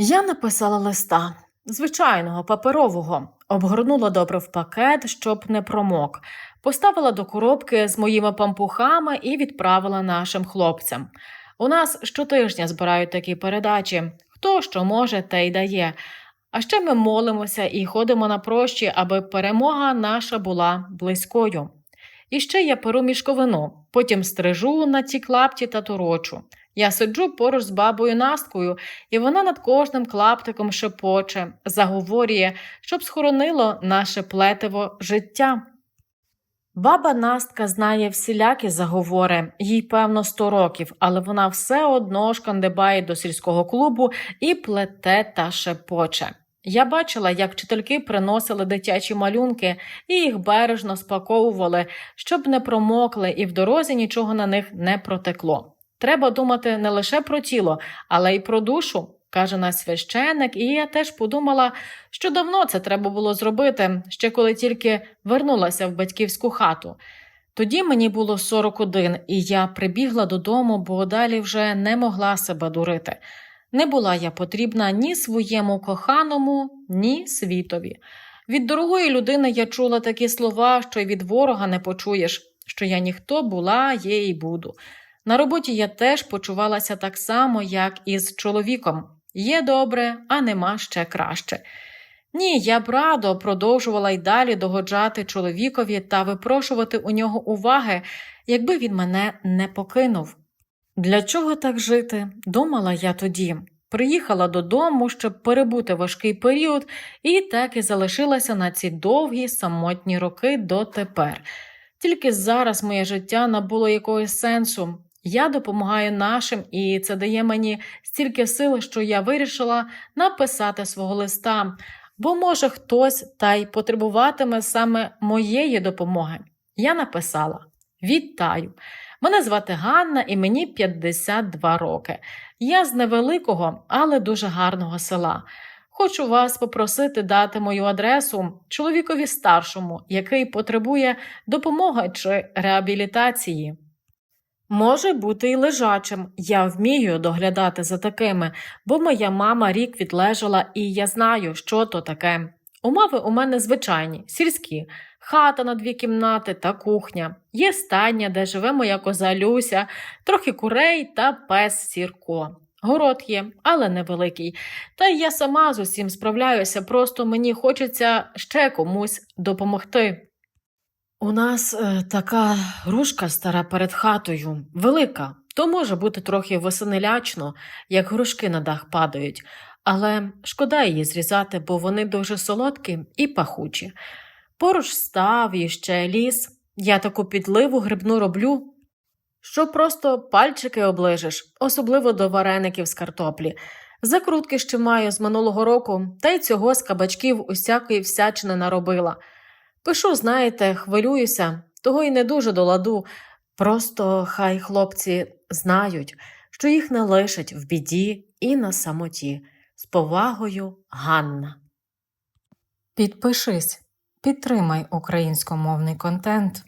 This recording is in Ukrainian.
Я написала листа, звичайного, паперового, обгорнула добре в пакет, щоб не промок, поставила до коробки з моїми пампухами і відправила нашим хлопцям. У нас щотижня збирають такі передачі. Хто що може, те й дає. А ще ми молимося і ходимо на прощі, аби перемога наша була близькою. І ще я перу мішковину, потім стрижу на ці клапті та торочу. Я сиджу поруч з бабою Насткою, і вона над кожним клаптиком шепоче, заговорює, щоб схоронило наше плетиво життя. Баба Настка знає всілякі заговори, їй певно сто років, але вона все одно шкандибає до сільського клубу і плете та шепоче. Я бачила, як вчительки приносили дитячі малюнки і їх бережно спаковували, щоб не промокли і в дорозі нічого на них не протекло. Треба думати не лише про тіло, але й про душу, каже наш священик, і я теж подумала, що давно це треба було зробити, ще коли тільки вернулася в батьківську хату. Тоді мені було 41, і я прибігла додому, бо далі вже не могла себе дурити. Не була я потрібна ні своєму коханому, ні світові. Від дорогої людини я чула такі слова, що й від ворога не почуєш, що я ніхто була, є і буду. На роботі я теж почувалася так само, як і з чоловіком. Є добре, а нема ще краще. Ні, я б радо продовжувала й далі догоджати чоловікові та випрошувати у нього уваги, якби він мене не покинув. Для чого так жити? думала я тоді. Приїхала додому, щоб перебути важкий період, і так і залишилася на ці довгі самотні роки дотепер. Тільки зараз моє життя набуло якогось сенсу. Я допомагаю нашим, і це дає мені стільки сил, що я вирішила написати свого листа, бо, може, хтось та й потребуватиме саме моєї допомоги. Я написала: Вітаю! Мене звати Ганна і мені 52 роки. Я з невеликого, але дуже гарного села. Хочу вас попросити дати мою адресу чоловікові старшому, який потребує допомоги чи реабілітації. Може бути і лежачим. Я вмію доглядати за такими, бо моя мама рік відлежала, і я знаю, що то таке. Умови у мене звичайні, сільські, хата на дві кімнати та кухня. Є стайня, де живе моя коза Люся, трохи курей та пес Сірко. Город є, але невеликий. Та й я сама з усім справляюся, просто мені хочеться ще комусь допомогти. У нас е, така грушка стара перед хатою, велика, то може бути трохи веселячно, як грушки на дах падають, але шкода її зрізати, бо вони дуже солодкі і пахучі. Поруч став і ще ліс. Я таку підливу грибну роблю, що просто пальчики оближеш, особливо до вареників з картоплі. Закрутки ще маю з минулого року, та й цього з кабачків усякої всячини наробила. Пишу, знаєте, хвилююся, того й не дуже до ладу. Просто хай хлопці знають, що їх не лишать в біді і на самоті. З повагою, Ганна. Підпишись, підтримай українськомовний контент.